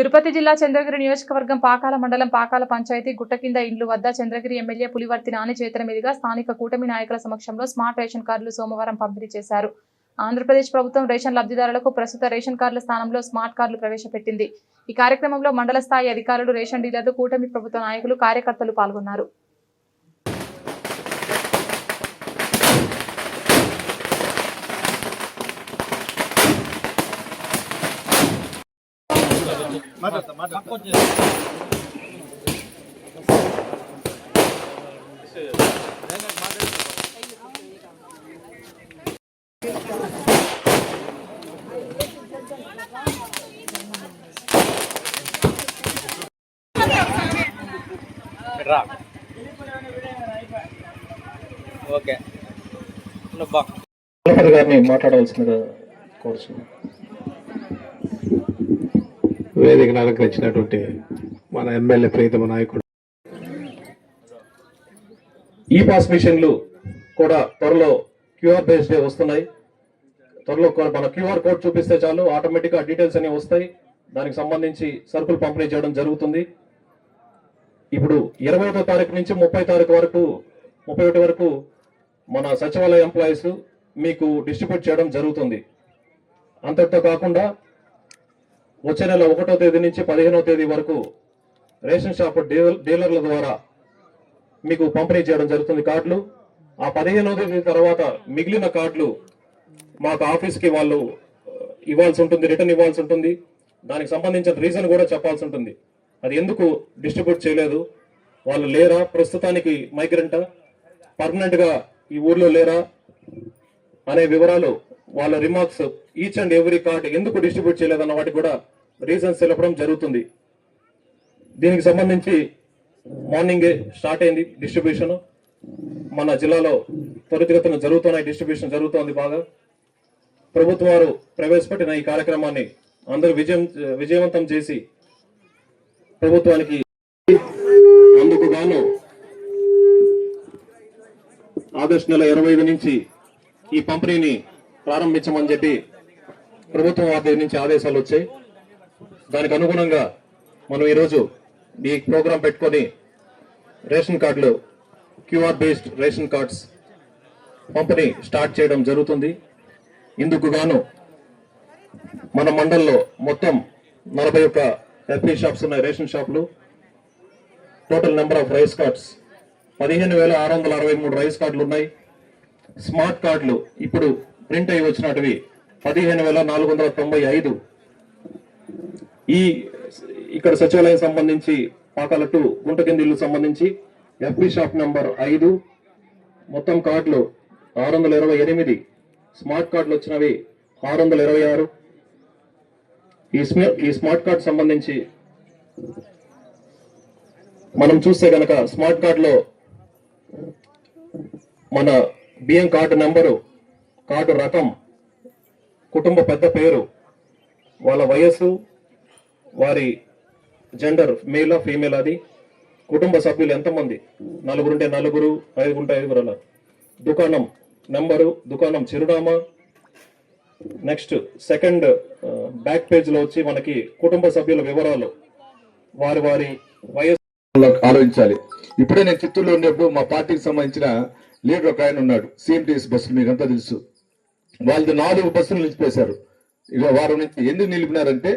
తిరుపతి జిల్లా చంద్రగిరి నియోజకవర్గం పాకాల మండలం పాకాల పంచాయతీ గుట్ట కింద ఇండ్లు వద్ద చంద్రగిరి ఎమ్మెల్యే పులివర్తి నాని చేతుల మీదుగా స్థానిక కూటమి నాయకుల సమక్షంలో స్మార్ట్ రేషన్ కార్డులు సోమవారం పంపిణీ చేశారు. ఆంధ్రప్రదేశ్ ప్రభుత్వం రేషన్ లబ్ధిదారులకు ప్రస్తుత రేషన్ కార్డుల స్థానంలో స్మార్ట్ కార్డులు ప్రవేశపెట్టింది. ఈ కార్యక్రమంలో మండల స్థాయి అధికారులు రేషన్ డీలర్లు కూటమి ప్రభుత్వ నాయకులు కార్యకర్తలు పాల్గొన్నారు. ఓకే నువ్వు కలెక్టర్ గారిని మాట్లాడవలసిందిగా కోరుచున్నాను వేదికను అలంకరించినటువంటి మన ఎమ్మెల్యే ప్రీతమ నాయకుడు. ఈ పాస్ మిషన్లు కూడా త్వరలో క్యూఆర్ బేస్డ్ వస్తున్నాయి. త్వరలో మన క్యూఆర్ కోడ్ చూపిస్తే చాలు ఆటోమేటిక్గా డీటెయిల్స్ అనేవి వస్తాయి. దానికి సంబంధించి సరుకులు పంపిణీ చేయడం జరుగుతుంది. ఇప్పుడు ఇరవై ఒకటో తారీఖు నుంచి ముప్పై తారీఖు వరకు ముప్పై ఒకటి వరకు మన సచివాలయ ఎంప్లాయీస్ మీకు డిస్ట్రిబ్యూట్ చేయడం జరుగుతుంది. అంతటితో కాకుండా వచ్చే నెల ఒకటో తేదీ నుంచి పదిహేనో తేదీ వరకు రేషన్ షాప్ డీలర్ డీలర్ల ద్వారా మీకు పంపిణీ చేయడం జరుగుతుంది కార్డులు. ఆ పదిహేనో తేదీ తర్వాత మిగిలిన కార్డులు మాకు ఆఫీస్కి వాళ్ళు ఇవ్వాల్సి ఉంటుంది రిటర్న్ ఇవ్వాల్సి ఉంటుంది. దానికి సంబంధించిన రీజన్ కూడా చెప్పాల్సి ఉంటుంది. అది ఎందుకు డిస్ట్రిబ్యూట్ చేయలేదు? వాళ్ళు లేరా? ప్రస్తుతానికి మైగ్రెంటా? పర్మనెంట్గా ఈ ఊర్లో లేరా? అనే వివరాలు వాళ్ళ remarks each and every card ఎందుకు డిస్ట్రిబ్యూట్ చేయలేదన్న వాటికి కూడా రీజన్స్ తెలపడం జరుగుతుంది. దీనికి సంబంధించి మార్నింగే స్టార్ట్ అయింది డిస్ట్రిబ్యూషన్ మన జిల్లాలో త్వరితగతిన జరుగుతున్నాయి డిస్ట్రిబ్యూషన్ జరుగుతోంది బాగా. ప్రభుత్వం వారు ప్రవేశపెట్టిన ఈ కార్యక్రమాన్ని అందరూ విజయం విజయవంతం చేసి ప్రభుత్వానికి అందుకు గాను ఆగస్టు నెల ఇరవై ఐదు నుంచి ఈ పంపిణీని ప్రారంభించమని చెప్పి ప్రభుత్వం వారి నుంచి ఆదేశాలు వచ్చాయి. దానికి అనుగుణంగా మనం ఈరోజు ఈ ప్రోగ్రాం పెట్టుకొని రేషన్ కార్డులు క్యూఆర్ బేస్డ్ రేషన్ కార్డ్స్ పంపిణీ స్టార్ట్ చేయడం జరుగుతుంది. ఇందుకు గాను మన మండల్లో మొత్తం నలభై ఒక్క ఎఫ్ఈ షాప్స్ ఉన్నాయి రేషన్ షాపులు. Total number of rice cards పదిహేను వేల ఆరు వందల అరవై మూడు రైస్ కార్డులు ఉన్నాయి. స్మార్ట్ కార్డులు ఇప్పుడు ప్రింట్ అయి వచ్చినటివి పదిహేను వేల నాలుగు వందల తొంభై ఐదు. ఈ ఇక్కడ సచివాలయం సంబంధించి పాకాల టు గుంటకిందిల్లు సంబంధించి ఎఫ్పి షాప్ నెంబర్ ఐదు. మొత్తం కార్డులు ఆరు వందల ఇరవై ఎనిమిది. స్మార్ట్ కార్డులు వచ్చినవి ఆరు వందల ఇరవై ఆరు. ఈ ఈ స్మార్ట్ కార్డ్ సంబంధించి మనం చూస్తే కనుక స్మార్ట్ కార్డులో మన బియ్యం కార్డు నెంబరు కార్డు రకం కుటుంబ పెద్ద పేరు వాళ్ళ వయస్సు వారి జెండర్ మేలా ఫీమేల్ అది కుటుంబ సభ్యులు ఎంతమంది? నలుగురుంటే నలుగురు ఐదుగుంటే ఐదుగురు అలా దుకాణం నెంబరు దుకాణం చిరునామా. నెక్స్ట్ సెకండ్ బ్యాక్ పేజ్లో వచ్చి మనకి కుటుంబ సభ్యుల వివరాలు. వారి వారి వయస్సు ఆలోచించాలి. ఇప్పుడే నేను చిత్తూరులో ఉన్నప్పుడు మా పార్టీకి సంబంధించిన లీడర్ ఒక ఆయన ఉన్నాడు. సిఎంటీఎస్ బస్సులు మీకు అంతా తెలుసు. వాళ్ళది నాలుగు బస్సులు నిలిపేశారు ఇక వారం నుంచి ఎందుకు నిలిపినారంటే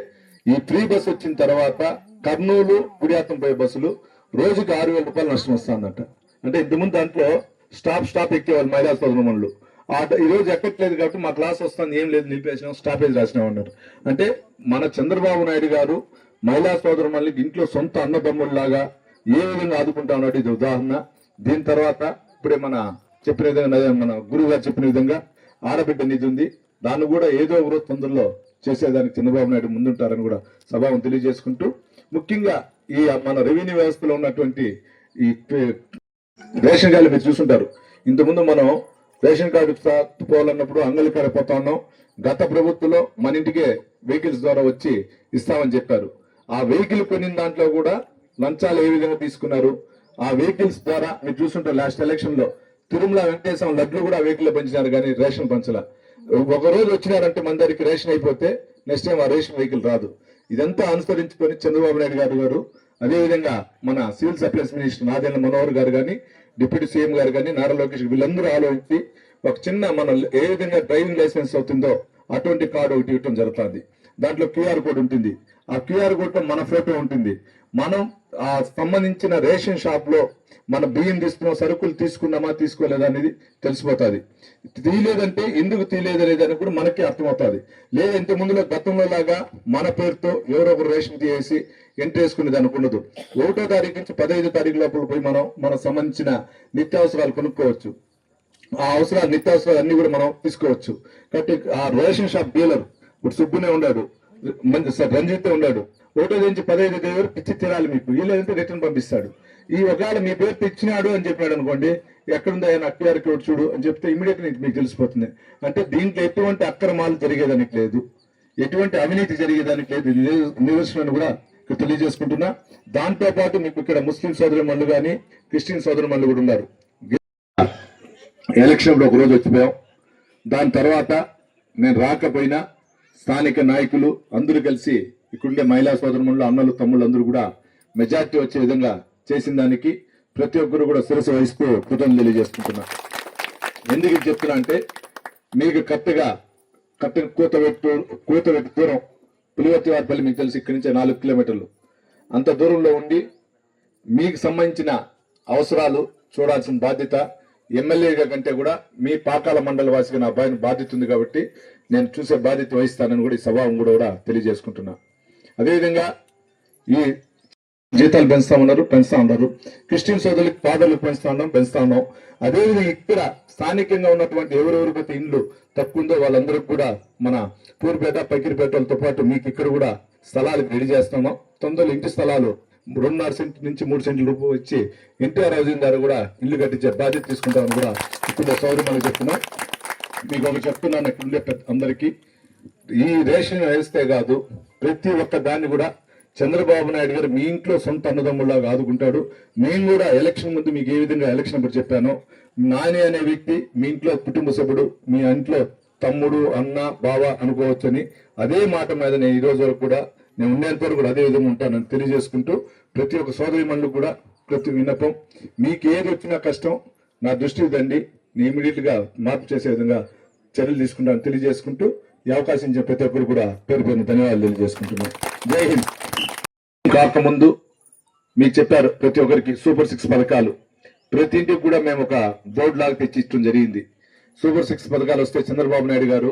ఈ ఫ్రీ బస్సు వచ్చిన తర్వాత కర్నూలు గుడియాతం పోయే బస్సులు రోజుకి ఆరు వేల రూపాయలు నష్టం వస్తుందంట. అంటే ఇంతకుముందు దాంట్లో స్టాప్ స్టాప్ ఎక్కేవాళ్ళు మహిళా సోదరులు ఆ ఈరోజు ఈ రోజు ఎక్కట్లేదు కాబట్టి మా క్లాస్ వస్తుంది ఏం లేదు నిలిపేసినాం స్టాపేజ్ రాసినాం అన్నారు. అంటే మన చంద్రబాబు నాయుడు గారు మహిళా సోదరుమల్ని ఇంట్లో సొంత అన్నదమ్ముల్లాగా ఏ విధంగా ఆదుకుంటా ఉన్నాడు? ఇది ఉదాహరణ. దీని తర్వాత ఇప్పుడే మన చెప్పిన విధంగా మన గురువు గారు చెప్పిన విధంగా ఆడబిడ్డ నిధి ఉంది దాన్ని కూడా ఏదో ఒక రోజు తొందరలో చేసేదానికి చంద్రబాబు నాయుడు ముందుంటారని కూడా సభావం తెలియజేసుకుంటూ ముఖ్యంగా ఈ మన రెవెన్యూ వ్యవస్థలో ఉన్నటువంటి ఈ రేషన్ కార్డులు మీరు చూసుంటారు. ఇంతకుముందు మనం రేషన్ కార్డు సా- పోవాలన్నప్పుడు అంగళికాడ పోతా ఉన్నాం. గత ప్రభుత్వంలో మన ఇంటికే వెహికల్స్ ద్వారా వచ్చి ఇస్తామని చెప్పారు. ఆ వెహికల్ కొనిన దాంట్లో కూడా లంచాలు ఏ విధంగా తీసుకున్నారు? ఆ వెహికల్స్ ద్వారా మీరు చూసుంటారు లాస్ట్ ఎలక్షన్లో తిరుమల వెంకటేశం లడ్లు కూడా వెహికల్ పంచినారు కానీ రేషన్ పంచల. ఒక రోజు వచ్చినారంటే మన దగ్గరికి రేషన్ అయిపోతే నెక్స్ట్ టైం ఆ రేషన్ వెహికల్ రాదు. ఇదంతా అనుసరించుకొని చంద్రబాబు నాయుడు గారు గారు అదేవిధంగా మన civil supplies minister Nadendla Manohar garu కానీ డిప్యూటీ సీఎం గారు కానీ నారా లోకేష్ వీళ్ళందరూ ఆలోచించి ఒక చిన్న మన ఏ విధంగా డ్రైవింగ్ లైసెన్స్ అవుతుందో అటువంటి కార్డు ఒకటి ఇవ్వడం జరుగుతుంది. దాంట్లో క్యూఆర్ కోడ్ ఉంటుంది. ఆ క్యూఆర్ కోడ్ మన ఫోటో ఉంటుంది. మనం ఆ సంబంధించిన రేషన్ షాప్లో మన బియ్యం తీసుకున్నాం సరుకులు తీసుకున్నామా తీసుకోలేదా అనేది తెలిసిపోతుంది. తీయలేదంటే ఎందుకు తీయలేదు అనేది అని కూడా మనకి అర్థమవుతుంది. లేదంటే ముందులో గతంలో లాగా మన పేరుతో ఎవరో ఒకరు రేషన్ తీసేసి ఎంట్రీ వేసుకునేది అనుకున్నదు ఒకటో తారీఖు నుంచి పదహైదు తారీఖు లోపల పోయి మనం మనకు సంబంధించిన నిత్యావసరాలు కొనుక్కోవచ్చు. ఆ అవసరాలు నిత్యావసరాలు అన్ని కూడా మనం తీసుకోవచ్చు. కాబట్టి ఆ రేషన్ షాప్ డీలర్ ఇప్పుడు సుబ్బునే ఉన్నాడు మంచి రంజిత్ ఉన్నాడు. ఒకటో నుంచి పదహైదు తేదీ పిచ్చి తినాలి తీరాలి మీకు. వీళ్ళేదంటే రిటర్న్ పంపిస్తాడు. ఈ ఒకవేళ మీ పేరు తెచ్చినాడు అని చెప్పినాడు అనుకోండి ఎక్కడుంది ఆయన అక్యూఆర్ కోడ్ చూడు అని చెప్తే ఇమీడియట్ మీకు తెలిసిపోతుంది. అంటే దీంట్లో ఎటువంటి అక్రమాలు జరిగేదానికి లేదు. ఎటువంటి అవినీతి జరిగేదానికి లేదు. నిదర్శనం కూడా ఇక్కడ తెలియజేసుకుంటున్నా. దాంతో పాటు మీకు ఇక్కడ ముస్లిం సోదరు మళ్ళు కానీ క్రిస్టియన్ సోదరు మళ్ళు కూడా ఉన్నారు. ఎలక్షన్లో ఒక రోజు వచ్చిపోయాం. దాని తర్వాత నేను రాకపోయినా స్థానిక నాయకులు అందరూ కలిసి ఇక్కడుండే మహిళా సోదరులు అన్నలు తమ్ముళ్ళు అందరూ కూడా మెజార్టీ వచ్చే విధంగా చేసిన దానికి ప్రతి ఒక్కరు కూడా శిరస వహిస్తూ కృతజ్ఞతలు తెలియజేసుకుంటున్నా. ఎందుకు చెప్తున్నా అంటే మీకు కరెక్ట్గా కరెక్ట్ కూత పెట్టు కూత పెట్టు దూరం పులివర్తి వారిపల్లి మీకు తెలిసి ఇక్కడి నుంచి నాలుగు కిలోమీటర్లు. అంత దూరంలో ఉండి మీకు సంబంధించిన అవసరాలు చూడాల్సిన బాధ్యత ఎమ్మెల్యేగా కంటే కూడా మీ పాకాల మండల వాసిగా నా అబ్బాయిని బాధ్యత ఉంది కాబట్టి నేను చూసే బాధ్యత వహిస్తానని కూడా ఈ సభావం కూడా కూడా తెలియజేసుకుంటున్నా. అదేవిధంగా ఈ జీతాలు పెంచుతా ఉన్నారు పెంచుతా ఉన్నారు. క్రిస్టియన్ సోదరులకు ఫాదర్లకు పెంచుతా ఉన్నాం పెంచుతా ఉన్నాం. అదేవిధంగా ఇక్కడ స్థానికంగా ఉన్నటువంటి ఎవరెవరికైతే ఇండ్లు తక్కువ ఉందో వాళ్ళందరికీ కూడా మన పూర్పేట పకిరిపేటలతో పాటు మీకు ఇక్కడ కూడా స్థలాలు రెడీ చేస్తున్నాం తొందరలో ఇంటి స్థలాలు రెండున్నర సెంట్ నుంచి మూడు సెంట్ల రూపు వచ్చి ఎన్టీఆర్ హౌసింగ్ ద్వారా కూడా ఇల్లు కట్టించే బాధ్యత తీసుకుంటామని కూడా ఇప్పుడు సౌదరి చెప్తున్నాం మీకు ఒక చెప్తున్నాను ఇక్కడ ఉండే అందరికీ. ఈ రేషన్ వేస్తే కాదు ప్రతి ఒక్క దాన్ని కూడా చంద్రబాబు నాయుడు గారు మీ ఇంట్లో సొంత అన్నదమ్ముల్లా ఆదుకుంటాడు. నేను కూడా ఎలక్షన్ ముందు మీకు ఏ విధంగా ఎలక్షన్ అప్పుడు చెప్పానో నాని అనే వ్యక్తి మీ ఇంట్లో కుటుంబ సభ్యుడు మీ ఇంట్లో తమ్ముడు అన్న బావ అనుకోవచ్చని అదే మాట మీద నేను ఈ రోజు వరకు కూడా నేను ఉండేంత వరకు కూడా అదే విధంగా ఉంటానని తెలియజేసుకుంటూ ప్రతి ఒక్క సోదరి మండలి కూడా ప్రతి విన్నపం మీకు ఏది వచ్చినా కష్టం నా దృష్టికి దండి నేను ఇమీడియట్గా మార్పు చేసే విధంగా చర్యలు తీసుకుంటానని తెలియజేసుకుంటూ ఈ అవకాశం ఇచ్చే ప్రతి ఒక్కరు కూడా పేరు పేరు ధన్యవాదాలు తెలియజేసుకుంటున్నాను. జై హింద్. కాకముందు మీకు చెప్పారు ప్రతి ఒక్కరికి సూపర్ సిక్స్ పథకాలు. ప్రతి ఇంటికి కూడా మేము ఒక బోర్డు లాగా తెచ్చి ఇచ్చడం జరిగింది. సూపర్ సిక్స్ పథకాలు వస్తే చంద్రబాబు నాయుడు గారు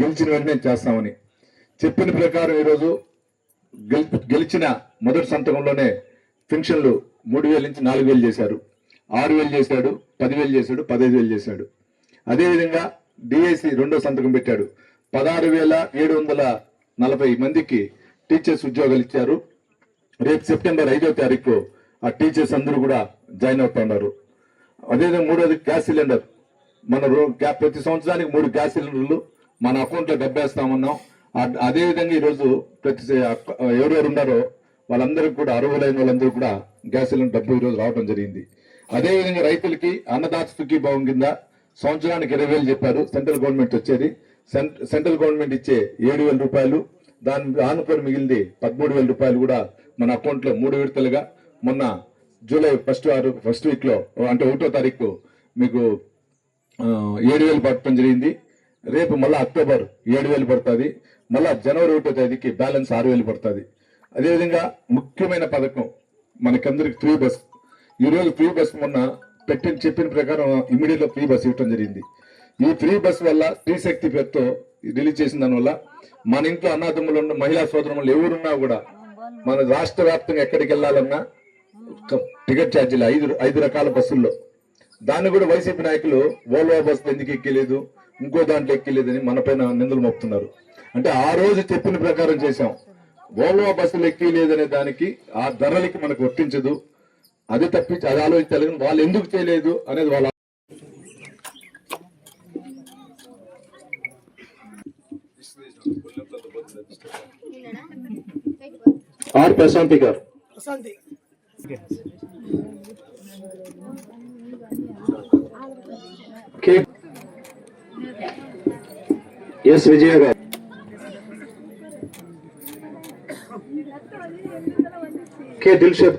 గెలిచిన వెంటనే చేస్తామని. చెప్పిన ప్రకారం ఈరోజు గెలిచిన మొదటి సంతకంలోనే పెన్షన్లు మూడు వేల నుంచి నాలుగు వేలు చేశారు. ఆరు వేలు చేశాడు పదివేలు చేశాడు పదహైదు వేలు చేశాడు. అదేవిధంగా డిఎస్సి రెండో సంతకం పెట్టాడు. పదహారు వేల ఏడు వందల నలభై మందికి టీచర్స్ ఉద్యోగాలు ఇచ్చారు. రేపు సెప్టెంబర్ ఐదో తారీఖు ఆ టీచర్స్ అందరూ కూడా జాయిన్ అవుతా ఉన్నారు. అదేవిధంగా మూడోది గ్యాస్ సిలిండర్. మన రో- గ్యా- ప్రతి సంవత్సరానికి మూడు గ్యాస్ సిలిండర్లు మన అకౌంట్లో డబ్బేస్తామన్నాం అదేవిధంగా ఈరోజు ప్రతి ఎవరెవరు ఉన్నారో వాళ్ళందరికీ కూడా అర్హులైన వాళ్ళందరూ కూడా గ్యాస్ సిలిండర్ డబ్బు ఈరోజు రావడం జరిగింది. అదేవిధంగా రైతులకి అన్నదాత సుఖీ భావం కింద సంవత్సరానికి ఇరవై వేలు చెప్పారు. సెంట్రల్ గవర్నమెంట్ వచ్చేది. సెంట్రల్ గవర్నమెంట్ ఇచ్చే ఏడు వేల రూపాయలు దాని ఆనుకొని మిగిలింది పదమూడు వేల రూపాయలు కూడా మన అకౌంట్లో మూడు విడతలుగా మొన్న జూలై ఫస్ట్ వారు ఫస్ట్ వీక్లో అంటే ఒకటో తారీఖు మీకు ఏడు వేలు పడటం జరిగింది. రేపు మళ్ళీ అక్టోబర్ ఏడు వేలు పడుతుంది. మళ్ళీ జనవరి ఒకటో తేదీకి బ్యాలెన్స్ ఆరు వేలు పడుతుంది. అదేవిధంగా ముఖ్యమైన పథకం మనకందరికి ఫ్రీ బస్. ఈ ఫ్రీ బస్ మొన్న పెట్టిన చెప్పిన ప్రకారం ఇమీడియట్ ఫ్రీ బస్ ఇవ్వడం జరిగింది. ఈ ఫ్రీ బస్ వల్ల స్త్రీశక్తి పేరుతో రిలీజ్ చేసిన దానివల్ల మన ఇంట్లో అన్నదమ్ములు ఉన్న మహిళా సోదరులు ఎవరున్నా కూడా మన రాష్ట్ర వ్యాప్తంగా ఎక్కడికి వెళ్ళాలన్నా టికెట్ ఛార్జీలు ఐదు ఐదు రకాల బస్సుల్లో. దాన్ని కూడా వైసీపీ నాయకులు ఓల్వా బస్సులు ఎందుకు ఎక్కలేదు? ఇంకో దాంట్లో ఎక్కలేదని మన పైన నిందలు మోపుతున్నారు. అంటే ఆ రోజు చెప్పిన ప్రకారం చేశాం. ఓల్వా బస్సులు ఎక్కలేదనే దానికి ఆ ధరలకి మనకు వర్తించదు. అది తప్పించి అది ఆలోచించాలి వాళ్ళు ఎందుకు చేయలేదు అనేది వాళ్ళ ఆర్ ప్రశాంతి గారు కే ఎస్ విజయ గారు కే దిల్ షేప్